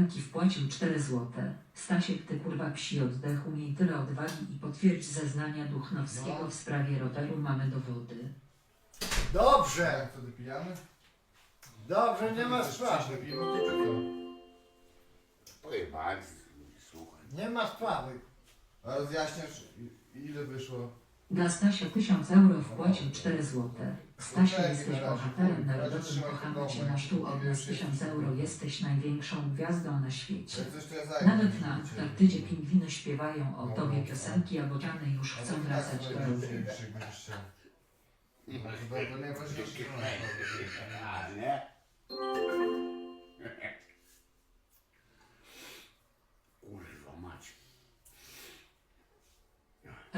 Lenki wpłacił 4 złote. Stasiek, ty kurwa psi oddechu, miej tyle odwagi i potwierdź zeznania Duchnowskiego No. w sprawie roweru, mamy dowody. Dobrze, Jak wtedy pijamy? dobrze, nie ma sprawy. na piwo, to tylko. Pojebać, słuchaj. Nie ma sprawy. A rozjaśniasz i- ile wyszło? Dla Stasia 1000 euro wpłacił 4 złote. Stasia, jesteś bohaterem narodowym, kochamy cię na sztu od nas Nie 1000 wiem, euro, jesteś największą gwiazdą na świecie. Nawet na Antarktydzie pingwiny śpiewają o tobie piosenki, a bociany już chcą to wracać tak do. No to najważniejsze.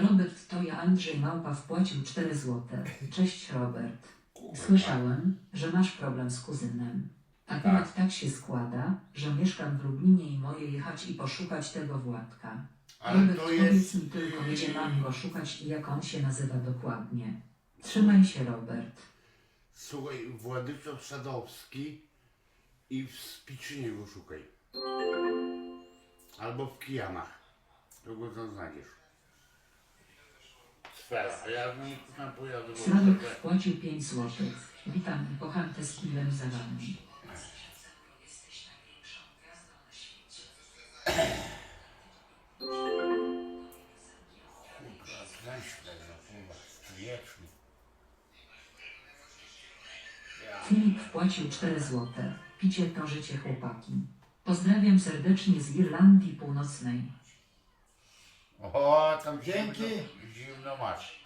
Robert to ja Andrzej Małpa wpłacił 4 złote. Cześć Robert. Słyszałem, że masz problem z kuzynem. Akurat tak się składa, że mieszkam w Lublinie i moje jechać i poszukać tego Władka. Ale Robert, to powiedz jest... mi tylko, gdzie mam go szukać i jak on się nazywa dokładnie. Trzymaj się, Robert. Słuchaj, Władysław Sadowski i w Spiczynie go szukaj. Albo w Kijanach. To go tam znajdziesz. A ja tam pojadę. bo Sławek trochę- wpłacił 5 złotych. Witam i kocham te z kilem za wami. Kurwa, kręśle, kurwa, stryjeczny. Ja. Filip wpłacił 4 złote. Picie to życie chłopaki. Pozdrawiam serdecznie z Irlandii Północnej. O, tam Dzięki. Zimno, masz.